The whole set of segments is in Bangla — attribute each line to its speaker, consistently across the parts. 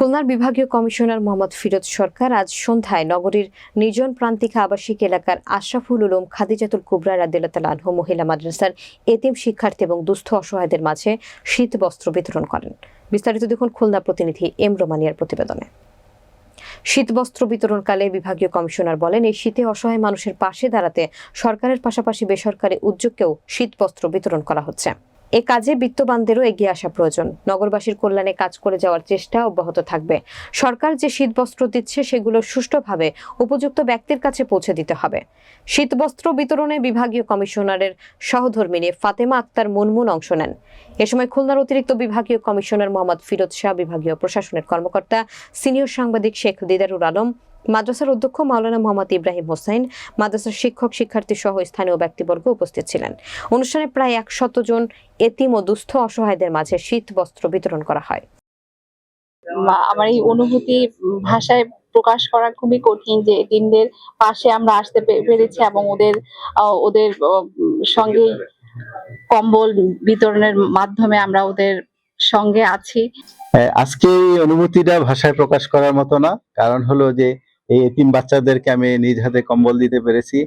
Speaker 1: খুলনার বিভাগীয় কমিশনার মোহাম্মদ ফিরোজ সরকার আজ সন্ধ্যায় নগরীর নির্জন প্রান্তিকা আবাসিক এলাকার আশরাফুল উলুম, খাদিজাতুল কুবরা রাদিল্লাহ আনহু মহিলা মাদ্রাসার এতিম শিক্ষার্থী এবং দুস্থ অসহায়দের মাঝে শীত বস্ত্র বিতরণ করেন। বিস্তারিত দেখুন খুলনা প্রতিনিধি এম রোমানিয়ার প্রতিবেদনে। শীত বস্ত্র বিতরণকালে বিভাগীয় কমিশনার বলেন, এই শীতে অসহায় মানুষের পাশে দাঁড়াতে সরকারের পাশাপাশি বেসরকারি উদ্যোগকেও শীত বস্ত্র বিতরণ করা হচ্ছে। এ কাজে বিত্তবানদেরও এগিয়ে আসা প্রয়োজন। নগরবাসীর কল্যাণে কাজ করে যাওয়ার চেষ্টা অব্যাহত থাকবে। সরকার যে শীতবস্ত্র দিচ্ছে, সেগুলো সুষ্ঠুভাবে উপযুক্ত ব্যক্তির কাছে পৌঁছে দিতে হবে। শীতবস্ত্র বিতরণে বিভাগীয় কমিশনারের সহধর্মিনী ফাতেমা আক্তার মুনমুন অংশ নেন। এ সময় খুলনার অতিরিক্ত বিভাগীয় কমিশনার মোহাম্মদ ফিরোজ শাহ, বিভাগীয় প্রশাসনের কর্মকর্তা, সিনিয়র সাংবাদিক শেখ দিদারুল আলম মাদ্রাসার অধ্যক্ষ মাওলানা মোহাম্মদ ইব্রাহিম হোসেন মাদ্রাসার শিক্ষক শিক্ষার্থী সহ স্থানীয় ব্যক্তিবর্গ উপস্থিত ছিলেন। অনুষ্ঠানে প্রায় একশত জন এতিম ও দুস্থ অসহায়দের মাঝে শীত বস্ত্র বিতরণ করা হয়।
Speaker 2: আমার এই অনুভূতি ভাষায় প্রকাশ করা খুবই কঠিন যে এতিমদের পাশে আমরা আসতে পেরেছি এবং ওদের আহ, ওদের সঙ্গে কম্বল বিতরণের মাধ্যমে আমরা ওদের সঙ্গে আছি।
Speaker 3: আজকে এই অনুভূতিটা ভাষায় প্রকাশ করার মতো না। কারণ হলো যে এই এতিম বাচ্চাদেরকে আমি নিজ হাতে কম্বল দিতে পেরেছি।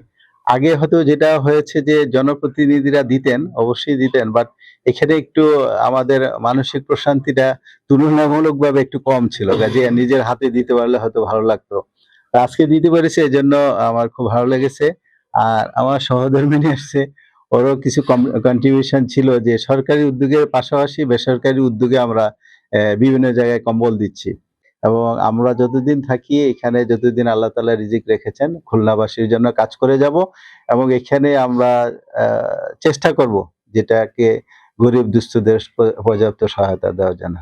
Speaker 3: আগে হয়তো যেটা হয়েছে যে জনপ্রতিনিধিরা দিতেন, অবশ্যই দিতেন বাট এখানে একটু আমাদের মানসিক প্রশান্তিটা তুলনামূলকভাবে একটু কম ছিল। যে নিজের হাতে দিতে পারলে হয়তো ভালো লাগতো। আজকে দিতে পেরেছি এই জন্য আমার খুব ভালো লেগেছে। আর আমার সহধর্মিনী আসছে ওরও কিছু কন্ট্রিবিউশন ছিল যে সরকারি উদ্যোগের পাশাপাশি বেসরকারি উদ্যোগে আমরা বিভিন্ন জায়গায় কম্বল দিচ্ছি। এবং আমরা যতদিন থাকি, এখানে যতদিন আল্লাহ তালা রিজিক রেখেছেন, খুলনাবাসীর জন্য কাজ করে যাব এবং এখানে আমরা চেষ্টা করব যেটাকে গরিব দুস্থদের পর্যাপ্ত সহায়তা দেওয়ার জন্য।